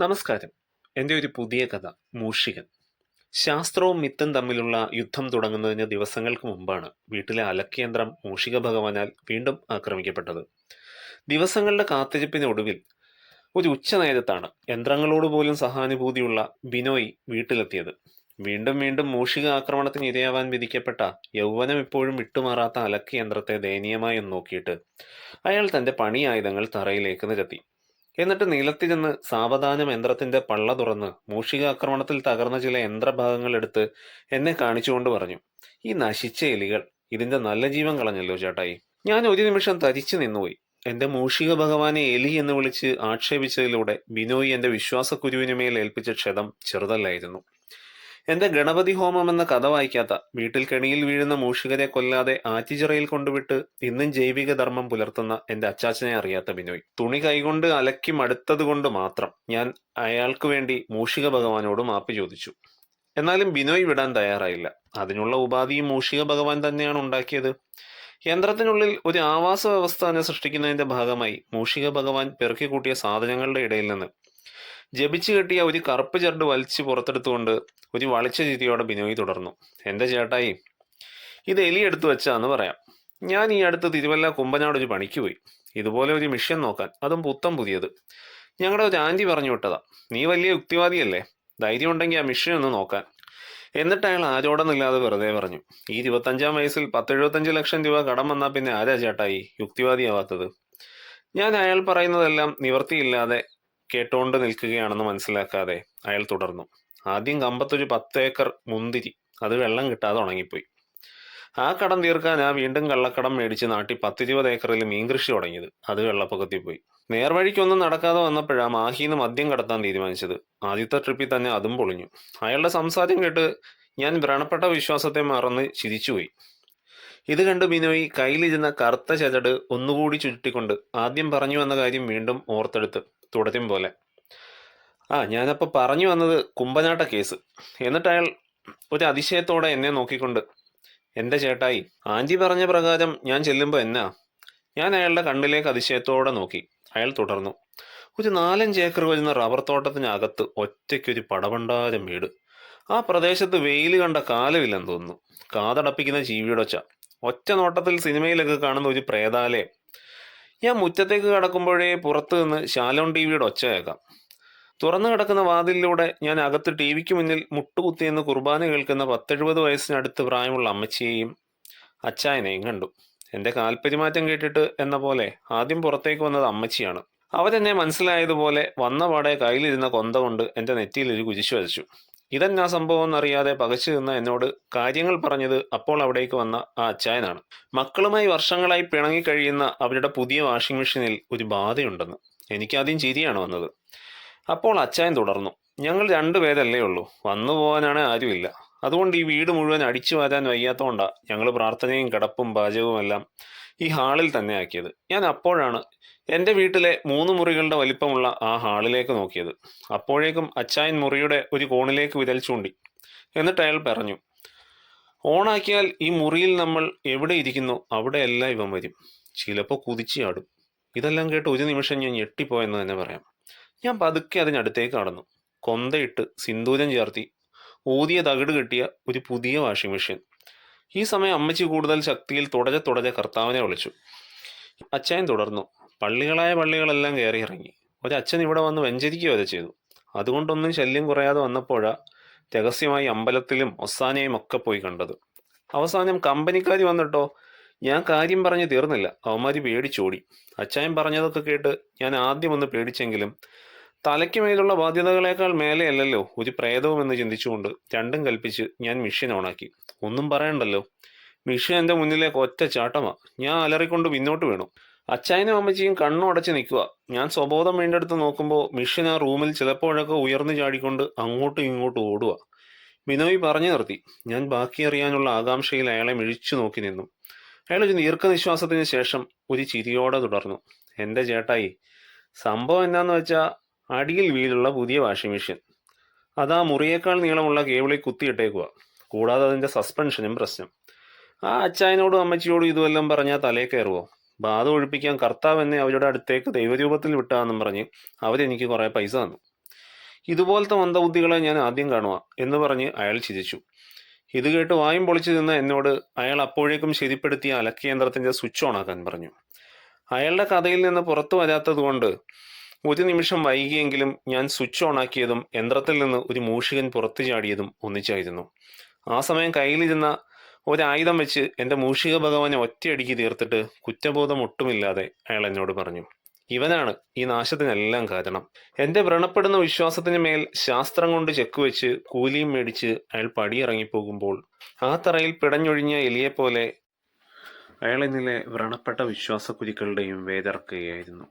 നമസ്കാരം. എന്റെ ഒരു പുതിയ കഥ മൂഷികൻ. ശാസ്ത്രവും മിത്തും തമ്മിലുള്ള യുദ്ധം തുടങ്ങുന്നതിന് ദിവസങ്ങൾക്ക് മുമ്പാണ് വീട്ടിലെ അലക്കേന്ദ്രം മൂഷിക ഭഗവാനാൽ വീണ്ടും ആക്രമിക്കപ്പെട്ടത്. ദിവസങ്ങളുടെ കാത്തിരിപ്പിനൊടുവിൽ ഒരു ഉച്ച നേരത്താണ് യന്ത്രങ്ങളോട് പോലും സഹാനുഭൂതിയുള്ള ബിനോയ് വീട്ടിലെത്തിയത്. വീണ്ടും വീണ്ടും മൂഷിക ആക്രമണത്തിന് ഇരയാവാൻ വിധിക്കപ്പെട്ട യൗവനം ഇപ്പോഴും വിട്ടുമാറാത്ത അലക്കയന്ത്രത്തെ ദയനീയമായി ഒന്ന് നോക്കിയിട്ട് അയാൾ തന്റെ പണിയായുധങ്ങൾ തറയിലേക്ക് നിരത്തി. എന്നിട്ട് നിലത്തിരുന്ന് സാവധാനം യന്ത്രത്തിന്റെ പള്ള തുറന്ന് മൂഷികാക്രമണത്തിൽ തകർന്ന ചില യന്ത്രഭാഗങ്ങൾ എടുത്ത് എന്നെ കാണിച്ചുകൊണ്ട് പറഞ്ഞു ഈ നശിച്ച എലികൾ ഇതിന്റെ നല്ല ജീവൻ കളഞ്ഞല്ലോ ചേട്ടായി. ഞാൻ ഒരു നിമിഷം തരിച്ചു നിന്നുപോയി. എന്റെ മൂഷിക ഭഗവാനെ എലി എന്ന് വിളിച്ച് ആക്ഷേപിച്ചതിലൂടെ ബിനോയ് എന്റെ വിശ്വാസക്കുരുവിനുമേൽ ഏൽപ്പിച്ച ക്ഷതം ചെറുതല്ലായിരുന്നു. എന്റെ ഗണപതി ഹോമം എന്ന കഥ വായിക്കാത്ത വീട്ടിൽ കെണിയിൽ വീഴുന്ന മൂഷികരെ കൊല്ലാതെ ആറ്റിച്ചിറയിൽ കൊണ്ടുവിട്ട് ഇന്നും ജൈവിക ധർമ്മം പുലർത്തുന്ന എന്റെ അച്ചാച്ചനെ അറിയാത്ത ബിനോയ്. തുണി കൈകൊണ്ട് അലക്കി മടുത്തത് കൊണ്ട് മാത്രം ഞാൻ അയാൾക്ക് വേണ്ടി മൂഷിക ഭഗവാനോട് മാപ്പ് ചോദിച്ചു. എന്നാലും ബിനോയ് വിടാൻ തയ്യാറായില്ല. അതിനുള്ള ഉപാധിയും മൂഷിക ഭഗവാൻ തന്നെയാണ് ഉണ്ടാക്കിയത്. യന്ത്രത്തിനുള്ളിൽ ഒരു ആവാസ വ്യവസ്ഥ സൃഷ്ടിക്കുന്നതിന്റെ ഭാഗമായി മൂഷിക ഭഗവാൻ പെറുക്കിക്കൂട്ടിയ സാധനങ്ങളുടെ ഇടയിൽ നിന്ന് ജപിച്ചു കെട്ടിയ ഒരു കറുപ്പ് ചരട് വലിച്ചു പുറത്തെടുത്തുകൊണ്ട് ഒരു വളിച്ച ചിരിയോടെ ബിനോയ് തുടർന്നു. എന്റെ ചേട്ടായി? ഇത് എലി എടുത്തു വെച്ചാന്ന് പറയാം. ഞാൻ ഈ അടുത്ത് തിരുവല്ല കുമ്പനാട് ഒരു പണിക്ക് പോയി. ഇതുപോലെ ഒരു മിഷൻ നോക്കാൻ. അതും പുത്തം പുതിയത്. ഞങ്ങളുടെ ഒരു ആന്റി പറഞ്ഞു വിട്ടതാ. നീ വലിയ യുക്തിവാദിയല്ലേ? ധൈര്യം ഉണ്ടെങ്കിൽ ആ മിഷൻ ഒന്ന് നോക്കാൻ. എന്നിട്ട് അയാൾ ആരോടൊന്നില്ലാതെ വെറുതെ പറഞ്ഞു. ഈ ഇരുപത്തഞ്ചാം വയസ്സിൽ പത്തെഴുപത്തഞ്ച് ലക്ഷം രൂപ കടം വന്നാൽ പിന്നെ ആരാ ചേട്ടായി യുക്തിവാദിയാവാത്തത്? ഞാൻ അയാൾ പറയുന്നതെല്ലാം നിവർത്തിയില്ലാതെ കേട്ടോണ്ട് നിൽക്കുകയാണെന്ന് മനസ്സിലാക്കാതെ അയാൾ തുടർന്നു. ആദ്യം കമ്പത്തൊരു പത്ത് ഏക്കർ മുന്തിരി അത് വെള്ളം കിട്ടാതെ ഉണങ്ങിപ്പോയി. ആ കടം തീർക്കാൻ ആ വീണ്ടും കള്ളക്കടം മേടിച്ച് നാട്ടിൽ പത്തിരുപത് ഏക്കറിൽ മീൻ കൃഷി തുടങ്ങിയത്. അത് വെള്ളപ്പൊക്കത്തിൽ പോയി. നേർവഴിക്കൊന്നും നടക്കാതെ വന്നപ്പോഴാ മാഹിന്ന് മദ്യം കടത്താൻ തീരുമാനിച്ചത്. ആദ്യത്തെ ട്രിപ്പിൽ തന്നെ അതും പൊളിഞ്ഞു. അയാളുടെ സംസാരം കേട്ട് ഞാൻ വ്രണപ്പെട്ട വിശ്വാസത്തെ മറന്ന് ചിരിച്ചുപോയി. ഇത് കണ്ട് ബിനോയ് കയ്യിലിരുന്ന കറുത്ത ചതട് ഒന്നുകൂടി ചുരുട്ടിക്കൊണ്ട് ആദ്യം പറഞ്ഞു വന്ന കാര്യം വീണ്ടും ഓർത്തെടുത്ത് തുടരും പോലെ. ആ ഞാനപ്പോൾ പറഞ്ഞു വന്നത് കുമ്പനാട്ട കേസ്. എന്നിട്ട് അയാൾ ഒരു അതിശയത്തോടെ എന്നെ നോക്കിക്കൊണ്ട് എന്റെ ചേട്ടായി ആഞ്ചി പറഞ്ഞ പ്രകാരം ഞാൻ ചെല്ലുമ്പോൾ എന്നാ? ഞാൻ അയാളുടെ കണ്ണിലേക്ക് അതിശയത്തോടെ നോക്കി. അയാൾ തുടർന്നു ഒരു നാലഞ്ച് ഏക്കർ വരുന്ന റബ്ബർ തോട്ടത്തിനകത്ത് ഒറ്റയ്ക്കൊരു പടവണ്ടാരം വീട്. ആ പ്രദേശത്ത് വെയിൽ കണ്ട കാലമില്ലെന്ന് തോന്നുന്നു. കാതടപ്പിക്കുന്ന ജീവിയുടെ ഒച്ച. ഒറ്റ നോട്ടത്തിൽ സിനിമയിലൊക്കെ കാണുന്ന ഒരു പ്രേതാലയം. ഞാൻ മുറ്റത്തേക്ക് കടക്കുമ്പോഴേ പുറത്തു നിന്ന് ശാലോൺ ടി വിയുടെ ഒച്ച കേൾക്കാം. തുറന്നു കിടക്കുന്ന വാതിലിലൂടെ ഞാൻ അകത്ത് ടി വിക്ക് മുന്നിൽ മുട്ടുകുത്തിയെന്ന് കുർബാന കേൾക്കുന്ന പത്തെഴുപത് വയസ്സിനടുത്ത് പ്രായമുള്ള അമ്മച്ചിയെയും അച്ചായനെയും കണ്ടു. എന്റെ കാൽപരിമാറ്റം കേട്ടിട്ട് എന്ന പോലെ ആദ്യം പുറത്തേക്ക് വന്നത് അമ്മച്ചിയാണ്. അവരെന്നെ മനസ്സിലായതുപോലെ വന്ന പാടെ കയ്യിലിരുന്ന കൊന്ത കൊണ്ട് എന്റെ നെറ്റിയിൽ ഒരു കുരിശു വരച്ചു. ഇതെന്നാ സംഭവം എന്നറിയാതെ പകച്ചു നിന്ന എന്നോട് കാര്യങ്ങൾ പറഞ്ഞത് അപ്പോൾ അവിടേക്ക് വന്ന ആ അച്ചായനാണ്. മക്കളുമായി വർഷങ്ങളായി പിണങ്ങി കഴിയുന്ന അവരുടെ പുതിയ വാഷിംഗ് മെഷീനിൽ ഒരു ബാധയുണ്ടെന്ന് എനിക്കാദ്യം ചിരിയാണ് വന്നത്. അപ്പോൾ അച്ചായൻ തുടർന്നു ഞങ്ങൾ രണ്ടു രണ്ടുപേരല്ലേ ഉള്ളൂ വന്നു പോകാനാണ് ആരുമില്ല. അതുകൊണ്ട് ഈ വീട് മുഴുവൻ അടിച്ചു വാരാൻ വയ്യാത്തതുകൊണ്ടാണ് ഞങ്ങൾ പ്രാർത്ഥനയും കിടപ്പും പാചകവും എല്ലാം ഈ ഹാളിൽ തന്നെ ആക്കിയത്. ഞാൻ അപ്പോഴാണ് എന്റെ വീട്ടിലെ മൂന്ന് മുറികളുടെ വലിപ്പമുള്ള ആ ഹാളിലേക്ക് നോക്കിയത്. അപ്പോഴേക്കും അച്ചായൻ മുറിയുടെ ഒരു കോണിലേക്ക് വിരൽ ചൂണ്ടി. എന്നിട്ട് അയാൾ പറഞ്ഞു ഓണാക്കിയാൽ ഈ മുറിയിൽ നമ്മൾ എവിടെ ഇരിക്കുന്നു? അവിടെയല്ല ഇവൻ വരും. ചിലപ്പോൾ കുതിച്ചാടും ഇതെല്ലാം കേട്ട് ഒരു നിമിഷം ഞാൻ ഞെട്ടിപ്പോയെന്ന് തന്നെ പറയാം. ഞാൻ പതുക്കെ അതിനടുത്തേക്ക് കടന്നു. കൊന്തയിട്ട് സിന്ദൂരം ചേർത്തി ഊതിയ തകിട് കെട്ടിയ ഒരു പുതിയ വാഷിംഗ് മെഷീൻ. ഈ സമയം അമ്മച്ചി കൂടുതൽ ശക്തിയിൽ തുടരെ തുടരെ കർത്താവിനെ വിളിച്ചു. അച്ചായൻ തുടർന്നു. പള്ളികളായ പള്ളികളെല്ലാം കയറി ഇറങ്ങി. ഒരച്ഛൻ ഇവിടെ വന്ന് വെഞ്ചരിക്കുക വരെ ചെയ്തു. അതുകൊണ്ടൊന്നും ശല്യം കുറയാതെ വന്നപ്പോഴാ രഹസ്യമായി അമ്പലത്തിലും ഒസാനയും ഒക്കെ പോയി കണ്ടത്. അവസാനം കമ്പനിക്കാരി വന്നിട്ടോ ഞാൻ കാര്യം പറഞ്ഞ് തീർന്നില്ല. അവന്മാര് പേടിച്ചോടി. അച്ചായൻ പറഞ്ഞതൊക്കെ കേട്ട് ഞാൻ ആദ്യം ഒന്ന് പേടിച്ചെങ്കിലും തലയ്ക്ക് മേലുള്ള ബാധ്യതകളേക്കാൾ മേലെയല്ലല്ലോ ഒരു പ്രേതവും എന്ന് ചിന്തിച്ചുകൊണ്ട് രണ്ടും കൽപ്പിച്ച് ഞാൻ മിഷ്യൻ ഓണാക്കി. ഒന്നും പറയണ്ടല്ലോ. മിഷ്യൻ എന്റെ മുന്നിലേക്ക് ഒറ്റ ചാട്ടമാ. ഞാൻ അലറിക്കൊണ്ട് പിന്നോട്ട് വീണു. അച്ചായനും അമ്മച്ചിയും കണ്ണുടച്ച് നിൽക്കുക. ഞാൻ സ്വബോധം വീണ്ടെടുത്ത് നോക്കുമ്പോൾ മിഷ്യൻ ആ റൂമിൽ ചിലപ്പോഴൊക്കെ ഉയർന്നു ചാടിക്കൊണ്ട് അങ്ങോട്ടും ഇങ്ങോട്ടും ഓടുക ബിനോയ് പറഞ്ഞു നിർത്തി. ഞാൻ ബാക്കി അറിയാനുള്ള ആകാംക്ഷയിൽ അയാളെ മിഴിച്ചു നോക്കി നിന്നു. അയാൾ ഒരു ദീർഘനിശ്വാസത്തിന് ശേഷം ഒരു ചിരിയോടെ തുടർന്നു. എന്റെ ചേട്ടായി സംഭവം എന്താന്ന് വെച്ചാൽ അടിയിൽ വീലുള്ള പുതിയ വാഷിംഗ് മെഷീൻ. അത് ആ മുറിയേക്കാൾ നീളമുള്ള കേബിളിൽ കുത്തിയിട്ടേക്കുക കൂടാതെ അതിന്റെ സസ്പെൻഷനും പ്രശ്നം. ആ അച്ചായനോടും അമ്മച്ചിയോടും ഇതുവെല്ലാം പറഞ്ഞാൽ തലേ കയറുമോ ബാധ ഒഴിപ്പിക്കാൻ കർത്താവ് എന്നെ അവരുടെ അടുത്തേക്ക് ദൈവരൂപത്തിൽ വിട്ടാന്നും പറഞ്ഞ് അവരെനിക്ക് കുറേ പൈസ തന്നു. ഇതുപോലത്തെ മന്ദബുദ്ധികളെ ഞാൻ ആദ്യം കാണുക എന്ന് പറഞ്ഞ് അയാൾ ചിരിച്ചു. ഇത് കേട്ട് വായും പൊളിച്ചു നിന്ന് എന്നോട് അയാൾ അപ്പോഴേക്കും ശരിപ്പെടുത്തിയ അലക്കയന്ത്രത്തിന്റെ സ്വിച്ച് ഓണാക്കാൻ പറഞ്ഞു. അയാളുടെ കഥയിൽ നിന്ന് പുറത്തു വരാത്തതുകൊണ്ട് ഒരു നിമിഷം വൈകിയെങ്കിലും ഞാൻ സ്വിച്ച് ഓൺ ആക്കിയതും യന്ത്രത്തിൽ നിന്ന് ഒരു മൂഷികൻ പുറത്തു ചാടിയതും ഒന്നിച്ചായിരുന്നു. ആ സമയം കയ്യിലിരുന്ന ഒരായുധം വെച്ച് എന്റെ മൂഷിക ഭഗവാനെ ഒറ്റയടിക്ക് തീർത്തിട്ട് കുറ്റബോധം ഒട്ടുമില്ലാതെ അയാൾ എന്നോട് പറഞ്ഞു ഇവനാണ് ഈ നാശത്തിനെല്ലാം കാരണം. എന്റെ വ്രണപ്പെടുന്ന വിശ്വാസത്തിന് മേൽ ശാസ്ത്രം കൊണ്ട് ചെക്ക് വെച്ച് കൂലിയും മേടിച്ച് അയാൾ പടിയിറങ്ങിപ്പോകുമ്പോൾ ആ തറയിൽ പിടഞ്ഞൊഴിഞ്ഞ എലിയെപ്പോലെ അയാൾ എന്നിലെ വ്രണപ്പെട്ട വിശ്വാസക്കുരുക്കളുടെയും വേദർക്കുകയായിരുന്നു